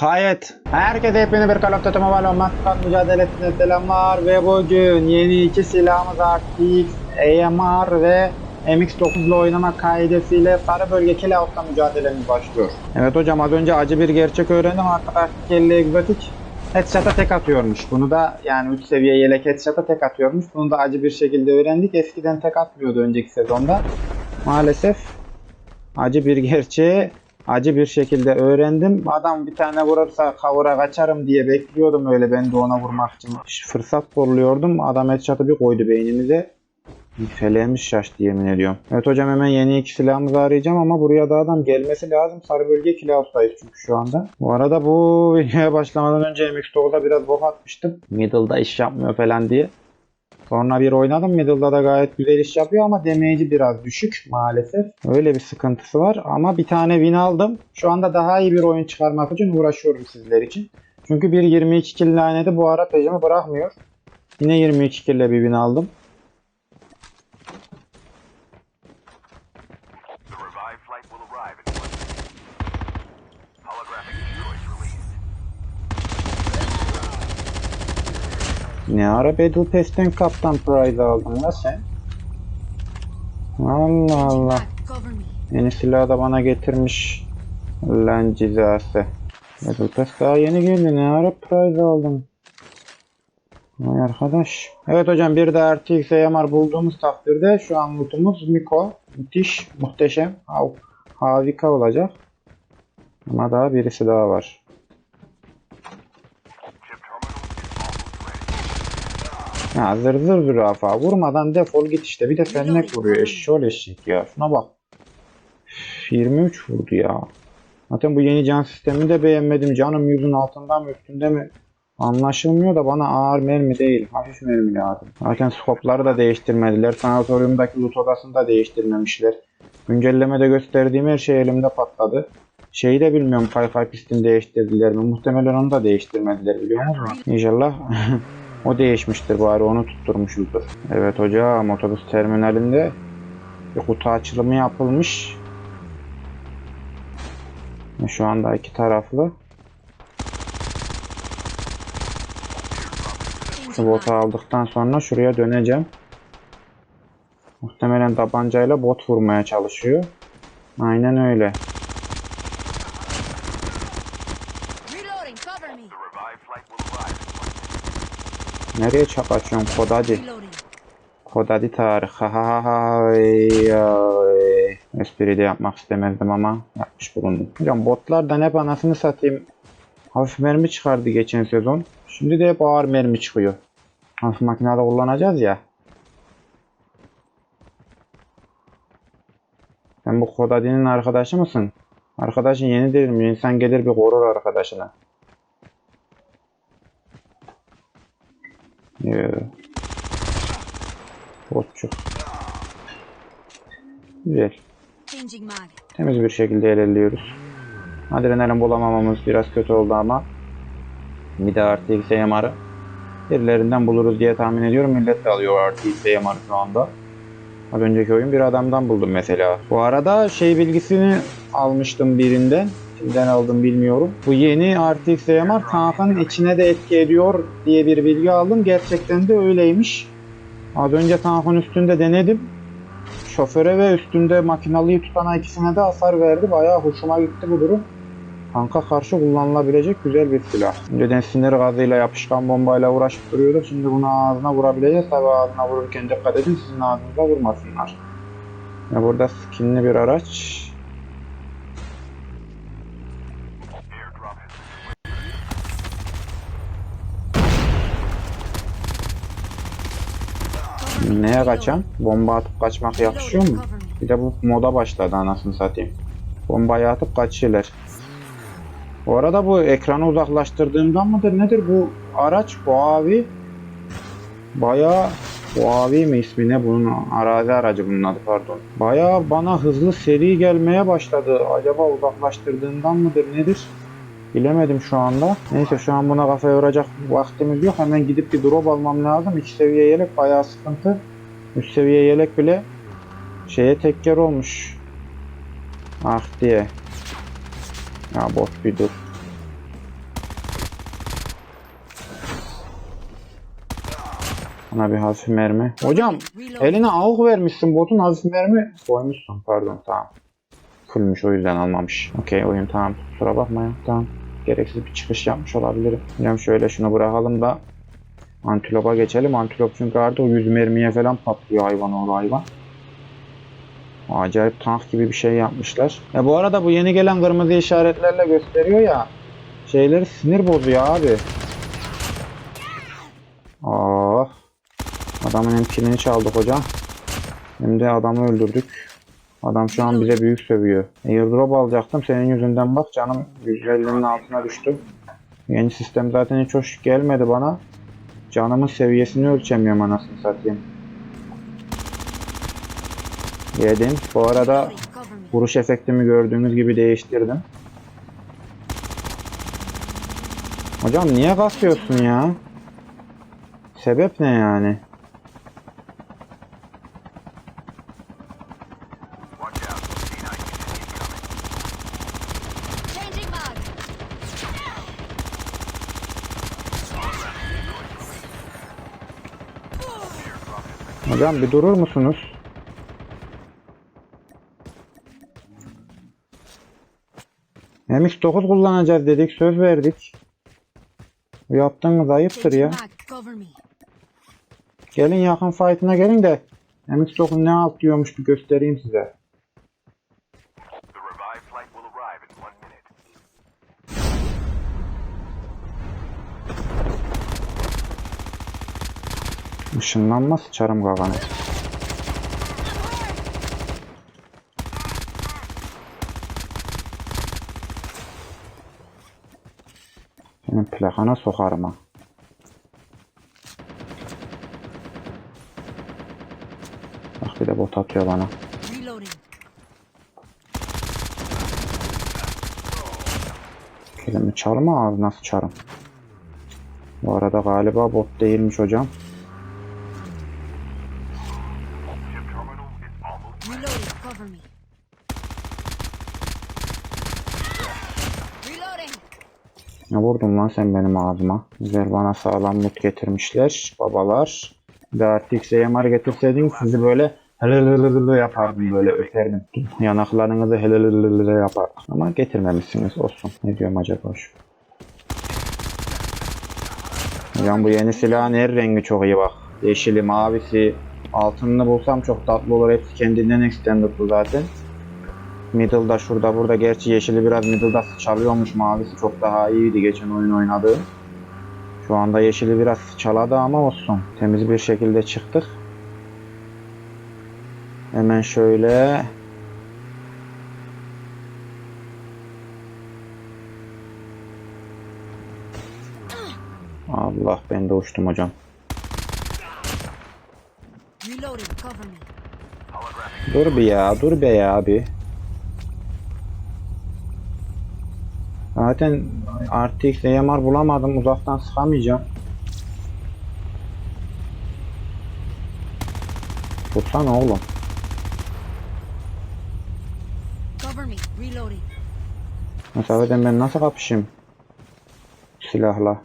Kayıt. Herkese yepyeni bir of Duty Mobile Online mücadelesine selamlar ve bugün yeni iki silahımız RTX, AMR ve MX-9 ile oynama kaidesiyle Sarı Bölge Kill-Out'ta mücadelemiz başlıyor. Evet hocam az önce acı bir gerçek öğrendim artık 50 egzotik headshot'a tek atıyormuş. Bunu da yani 3 seviye yelek headshot'a tek atıyormuş. Bunu da acı bir şekilde öğrendik. Eskiden tek atmıyordu önceki sezonda. Maalesef acı bir gerçeği acı bir şekilde öğrendim. Adam bir tane vurursa kavura kaçarım diye bekliyordum öyle ben de ona vurmak için. Fırsat kolluyordum. Adam headshot'ı bir koydu beynimize. Feleğimiz şaştı yemin ediyorum. Evet hocam hemen yeni iki silahımızı arayacağım ama buraya da adam gelmesi lazım. Sarı bölge kilavustayız çünkü şu anda. Bu arada bu videoya başlamadan önce MX9'da biraz bok atmıştım. Middle'da iş yapmıyor falan diye. Sonra bir oynadım. Middle'da da gayet güzel iş yapıyor ama damage'i biraz düşük maalesef. Öyle bir sıkıntısı var ama bir tane win aldım. Şu anda daha iyi bir oyun çıkarmak için uğraşıyorum sizler için. Çünkü bir 22 kill laneti bu ara peşimi bırakmıyor. Yine 22 kill bir win aldım. Ne ara Battle Pass'ten kaptan prize aldın la sen? Allah Allah. Yeni silahı da bana getirmiş. Lan cizası. Battle Pass daha yeni geldi. Ne ara prize aldın? Vay arkadaş. Evet hocam bir de RTX AMR bulduğumuz takdirde şu an lootumuz Miko. Müthiş, muhteşem, hav- harika olacak. Ama daha birisi daha var. Ya zır zır zürafa. Vurmadan defol git işte. Bir de fennek vuruyor. Eşşol eşek ya. Şuna bak. Üf, 23 vurdu ya. Zaten bu yeni can sistemini de beğenmedim. Canım yüzün altında mı üstünde mi? Anlaşılmıyor da bana ağır mermi değil. Hafif mermi lazım. Zaten skopları da değiştirmediler. Sanatoriumdaki loot odasını da değiştirmemişler. Güncellemede gösterdiğim her şey elimde patladı. Şeyi de bilmiyorum Kay pistini değiştirdiler mi? Muhtemelen onu da değiştirmediler biliyor musunuz? İnşallah o değişmiştir bari onu tutturmuşuzdur. Evet hocam otobüs terminalinde bir kutu açılımı yapılmış. Şu anda iki taraflı. Botu aldıktan sonra şuraya döneceğim. Muhtemelen tabancayla bot vurmaya çalışıyor. Aynen öyle. Nereye çap açıyorsun kodacı? Reloading. Kodadi Tarık. Ha ha ha. Espri de yapmak istemezdim ama yapmış bulundum. Hocam botlardan hep anasını satayım. Hafif mermi çıkardı geçen sezon. Şimdi de hep ağır mermi çıkıyor. Hafif makinede kullanacağız ya. Sen bu Kodadi'nin arkadaşı mısın? Arkadaşın yeni değil mi? İnsan gelir bir korur arkadaşına. Yoo. Botçuk. Güzel. Changing mag. Temiz bir şekilde ilerliyoruz. Adrenalin bulamamamız biraz kötü oldu ama bir de RTX AMR'ı birilerinden buluruz diye tahmin ediyorum. Millet de alıyor RTX AMR'ı şu anda. Az önceki oyun bir adamdan buldum mesela. Bu arada şey bilgisini almıştım birinden. Kimden aldım bilmiyorum. Bu yeni RTX AMR tankın içine de etki ediyor diye bir bilgi aldım. Gerçekten de öyleymiş. Az önce tankın üstünde denedim. Şoföre ve üstünde makinalıyı tutana ikisine de hasar verdi. Bayağı hoşuma gitti bu durum. Tanka karşı kullanılabilecek güzel bir silah. Önceden sinir gazıyla yapışkan bombayla uğraşıp duruyorduk. Şimdi bunu ağzına vurabileceğiz. Tabi ağzına vururken dikkat edin sizin ağzınıza vurmasınlar. Burada skinli bir araç. Neye kaçan? Bomba atıp kaçmak yakışıyor mu? Bir de bu moda başladı anasını satayım. Bombayı atıp kaçıyorlar. Bu arada bu ekranı uzaklaştırdığımdan mıdır nedir bu araç bu abi bayağı bu abi mi ismi ne bunun arazi aracı bunun adı pardon. Bayağı bana hızlı seri gelmeye başladı. Acaba uzaklaştırdığımdan mıdır nedir? Bilemedim şu anda. Neyse şu an buna kafaya yoracak vaktimiz yok. Hemen gidip bir drop almam lazım. 2 seviye yelek bayağı sıkıntı. 3 seviye yelek bile şeye tekker olmuş. Ah diye. Ya bot bir dur. Bana bir hafif mermi. Hocam eline avuk vermişsin botun hafif mermi koymuşsun pardon tamam. Fullmüş o yüzden almamış. Okey oyun tamam kusura bakmayın tamam. Gereksiz bir çıkış yapmış olabilirim. Hocam şöyle şunu bırakalım da Antilopa geçelim. Antilop çünkü artık o 100 mermiye falan patlıyor hayvan oğlu hayvan. Acayip tank gibi bir şey yapmışlar. Ya bu arada bu yeni gelen kırmızı işaretlerle gösteriyor ya. Şeyleri sinir bozuyor abi. Oh. Adamın hem çaldık hocam. Hem de adamı öldürdük. Adam şu an bize büyük sövüyor. Airdrop alacaktım senin yüzünden bak canım 150'nin altına düştü. Yeni sistem zaten hiç hoş gelmedi bana. Canımın seviyesini ölçemiyorum anasını satayım. Yedim. Bu arada vuruş efektimi gördüğünüz gibi değiştirdim. Hocam niye kasıyorsun ya? Sebep ne yani? Hocam bir durur musunuz? MX9 kullanacağız dedik, söz verdik. Yaptığınız ayıptır ya. Gelin yakın fight'ına gelin de MX9 ne alt diyormuş bir göstereyim size. Işınlanma sıçarım gaganı. Senin plakana sokarım ha. Bak bir de bot atıyor bana. Kelime çalma ağzına sıçarım. Bu arada galiba bot değilmiş hocam. Lan sen benim ağzıma? Güzel bana sağlam loot getirmişler babalar. De artık AMR getirseydin sizi böyle helelelelele yapardım böyle öterdim. Yanaklarınızı helelelelele yapardım. Ama getirmemişsiniz olsun. Ne diyorum acaba şu? Hocam bu yeni silahın her rengi çok iyi bak. Yeşili, mavisi, altınını bulsam çok tatlı olur. Hepsi kendinden extended bu zaten. Middle'da şurada burada gerçi yeşili biraz middle'da çalıyormuş mavisi çok daha iyiydi geçen oyun oynadığım. Şu anda yeşili biraz çaladı ama olsun. Temiz bir şekilde çıktık. Hemen şöyle Allah ben de uçtum hocam. Dur bir ya, dur be ya abi. Zaten RTX AMR bulamadım, uzaktan sıkamayacağım. Tutsana oğlum. Cover me. Reloading. Mesafeden ben nasıl kapışayım? Silahla.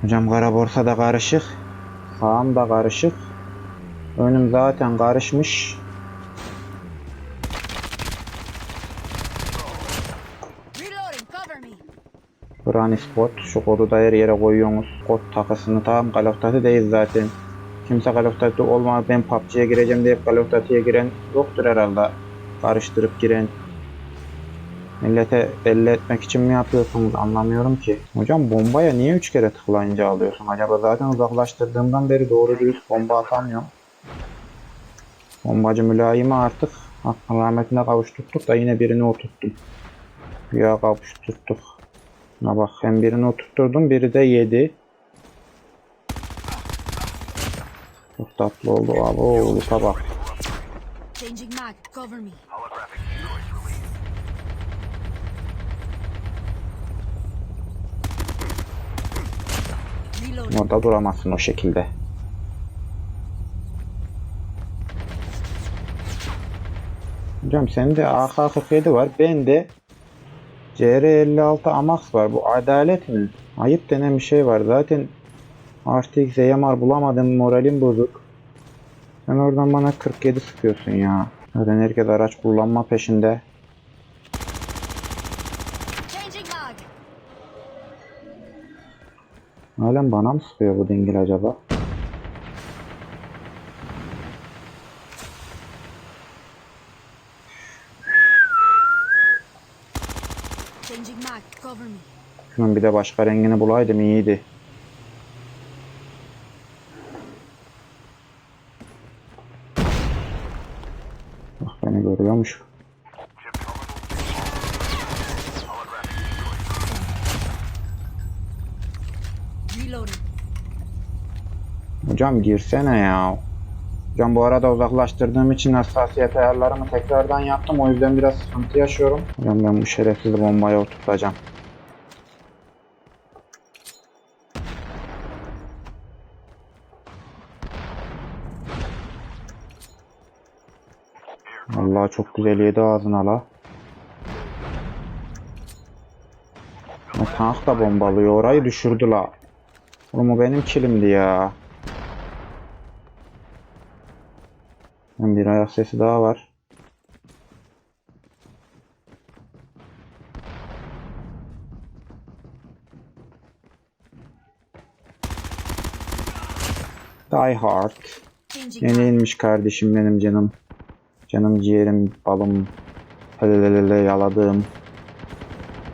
Hocam kara borsa da karışık. Sağım da karışık. Önüm zaten karışmış. Granny Spot. Şu kodu da her yere koyuyorsunuz. Kod takısını tamam Call of Duty değil zaten. Kimse Call of Duty olmaz ben PUBG'ye gireceğim deyip Call of Duty'ye giren yoktur herhalde. Karıştırıp giren. Millete belli etmek için mi yapıyorsunuz anlamıyorum ki. Hocam bombaya niye 3 kere tıklayınca alıyorsun? Acaba zaten uzaklaştırdığımdan beri doğru dürüst bomba atamıyorum. Bombacı mülayimi artık hakkın rahmetine kavuşturttuk da yine birini oturttum. Ya kavuşturttuk. Buna bak hem birini oturtturdum biri de yedi. Çok tatlı oldu abi. O lupa bak. Orada duramazsın o şekilde. Hocam sende AK-47 var. Ben de CR56 Amax var. Bu adalet mi? Ayıp denen bir şey var. Zaten RTX AMR bulamadım. Moralim bozuk. Sen oradan bana 47 sıkıyorsun ya. Zaten herkes araç kullanma peşinde. Halen bana mı sıkıyor bu dingil acaba? Şunun bir de başka rengini bulaydım iyiydi. Bak beni görüyormuş. Hocam girsene ya. Hocam bu arada uzaklaştırdığım için hassasiyet ayarlarımı tekrardan yaptım. O yüzden biraz sıkıntı yaşıyorum. Hocam ben bu şerefsiz bombayı oturtacağım. Allah çok güzel yedi ağzına la. Tank da bombalıyor. Orayı düşürdü la. Oğlum o benim kilimdi ya. Bir ayak sesi daha var. Die Hard. Yeni inmiş kardeşim benim canım. Canım ciğerim, balım. Helelelele yaladığım.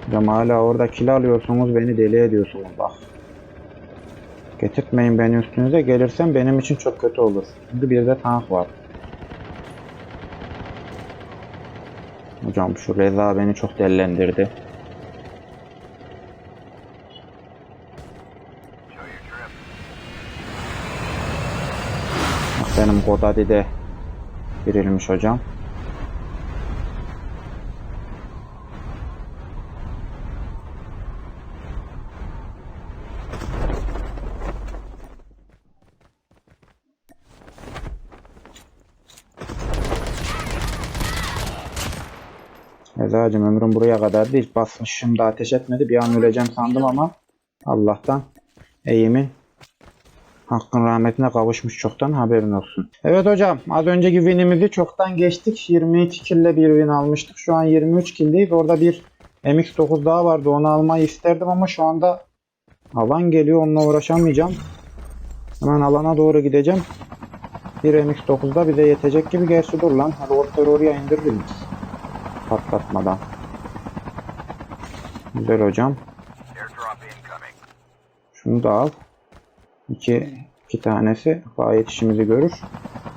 Hocam hala orada kill alıyorsunuz beni deli ediyorsunuz bak. Getirtmeyin beni üstünüze gelirsem benim için çok kötü olur. Şimdi bir de tank var. Hocam şu Reza beni çok dellendirdi. Bak benim Godaddy de girilmiş hocam. Ezacım ömrüm buraya kadar değil. Basmışım da ateş etmedi. Bir an öleceğim sandım ama Allah'tan eğimin Hakkın rahmetine kavuşmuş çoktan haberin olsun. Evet hocam az önceki winimizi çoktan geçtik. 22 kill ile bir win almıştık. Şu an 23 killdeyiz. Orada bir MX-9 daha vardı. Onu almayı isterdim ama şu anda alan geliyor. Onunla uğraşamayacağım. Hemen alana doğru gideceğim. Bir MX-9 da bize yetecek gibi. Gerçi dur lan. Hadi ortaya oraya indiririz biz. Patlatmadan. Güzel hocam. Şunu da al. İki, iki tanesi gayet işimizi görür.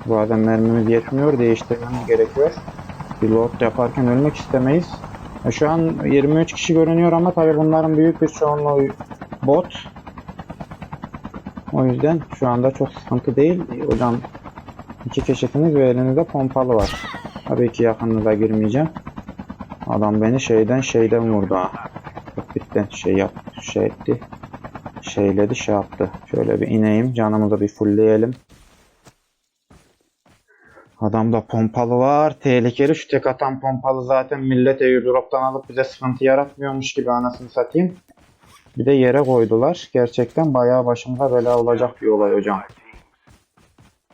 Bazen mermimiz yetmiyor. Değiştirmemiz gerekiyor. Reload yaparken ölmek istemeyiz. E, Şu an 23 kişi görünüyor ama tabi bunların büyük bir çoğunluğu bot. O yüzden şu anda çok sıkıntı değil. Hocam iki keşifiniz ve elinizde pompalı var. Tabii ki yakınınıza girmeyeceğim. Adam beni şeyden şeyden vurdu ha. Kokpitten şey yaptı, şey etti şeyledi şey yaptı. Şöyle bir ineyim canımızı bir fullleyelim. Adamda pompalı var. Tehlikeli şu tek atan pompalı zaten millet airdrop'tan alıp bize sıkıntı yaratmıyormuş gibi anasını satayım. Bir de yere koydular. Gerçekten bayağı başımıza bela olacak bir olay hocam.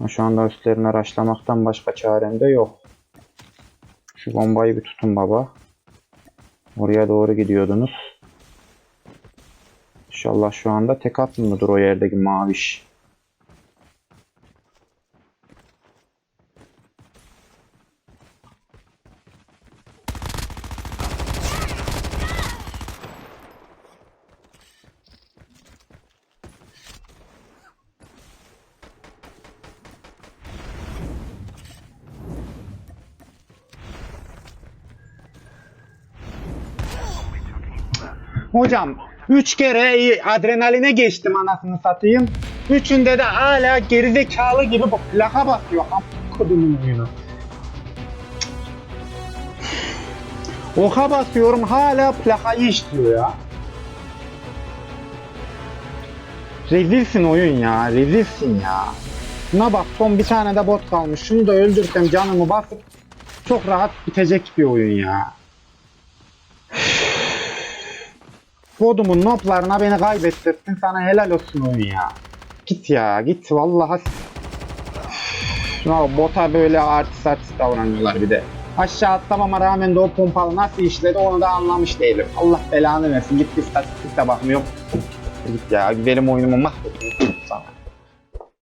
Şu anda üstlerine raşlamaktan başka çarem de yok. Şu bombayı bir tutun baba. Oraya doğru gidiyordunuz. İnşallah şu anda tek atmıyordur o yerdeki maviş. Hocam 3 kere adrenaline geçtim anasını satayım. Üçünde de hala gerizekalı gibi bu plaka basıyor. Kodumun oyunu. Oka basıyorum hala plakayı işliyor ya. Rezilsin oyun ya, rezilsin ya. Şuna bak son bir tane de bot kalmış. Şunu da öldürsem canımı basıp çok rahat bitecek bir oyun ya. Kodumun noplarına beni kaybettirdin. Sana helal olsun oyun ya. Git ya git vallahi. Şuna bota böyle artist artist davranıyorlar bir de. Aşağı atlamama rağmen de o pompalı nasıl işledi onu da anlamış değilim. Allah belanı versin. Git bir statistik de bakmıyorum. Git ya benim oyunumu mahvettin sana.